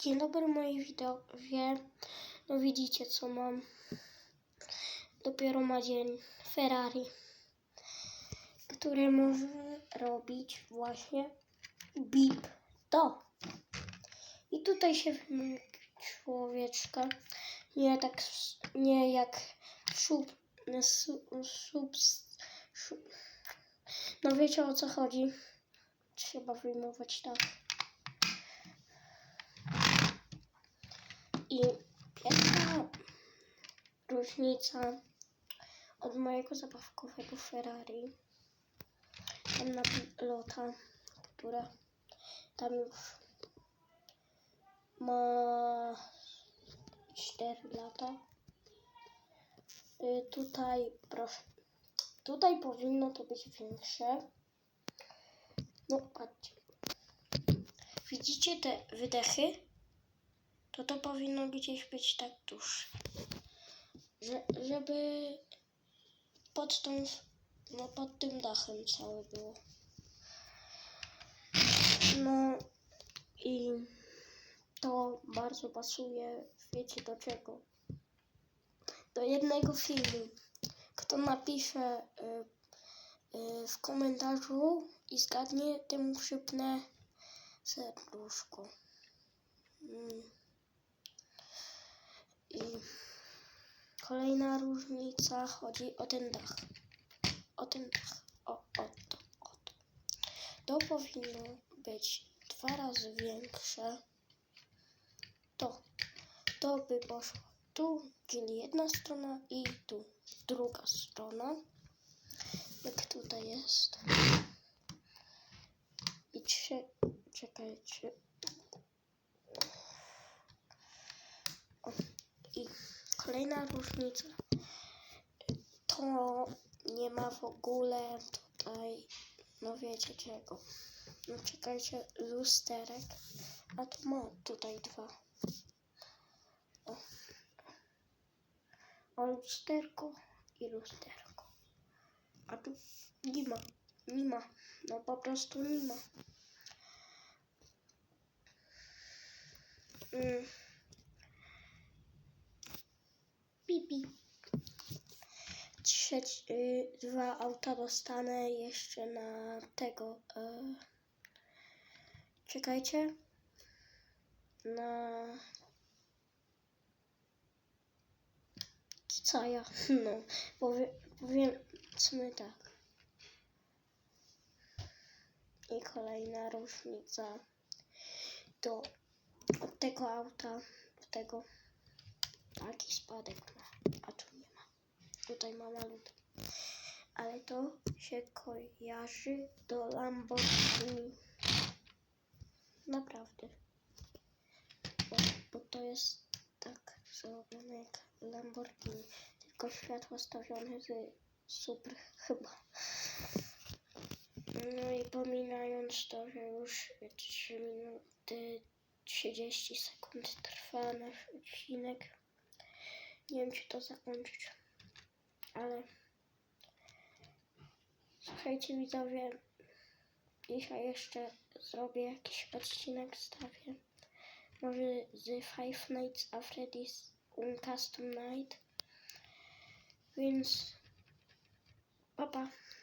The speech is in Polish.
Dzień dobry moi widzowie. No widzicie co mam. Dopiero ma dzień Ferrari, które może robić właśnie bip to. I tutaj się człowieczka. Nie tak, nie jak sub, sub, sub, sub. No wiecie o co chodzi. Trzeba wyjmować tak. I pierwsza różnica od mojego zabawkowego Ferrari, tam na pilota, która tam już ma 4 lata. Y, Tutaj, proszę, tutaj powinno to być większe. No, patrzcie. Widzicie te wydechy? To to powinno gdzieś być tak dłuższe. Że, żeby pod tą, no pod tym dachem całe było. No i to bardzo pasuje, wiecie do czego? Do jednego filmu. Kto napisze y, y, w komentarzu i zgadnie, temu przypnę serduszko. Mm. I kolejna różnica chodzi o ten dach. O ten dach. O, o to, o to. To powinno być dwa razy większe. To. To by poszło tu, czyli jedna strona i tu druga strona. Jak tutaj jest. I trzy, czekajcie. I kolejna różnica to nie ma w ogóle tutaj, no wiecie czego. No czekajcie, lusterek, a tu ma tutaj dwa. O, o lusterko i lusterko. A tu nie ma, nie ma, no po prostu nie ma. Mm. Trzeci, y, dwa auta dostanę jeszcze na tego. Y, czekajcie. Na. Co ja? No, powie, powiedzmy tak. I kolejna różnica od tego auta do tego taki spadek ma, a tu. Tutaj ma malutki. Ale to się kojarzy do Lamborghini. Naprawdę. Bo, bo to jest tak zrobione jak Lamborghini. Tylko światło stawione z super chyba. No i pominając to, że już 3 minuty 30 sekund trwa nasz odcinek. Nie wiem, czy to zakończyć, ale słuchajcie widzowie, dzisiaj jeszcze zrobię jakiś odcinek, stawię może z Five Nights at Freddy's Custom Night, więc papa. Pa.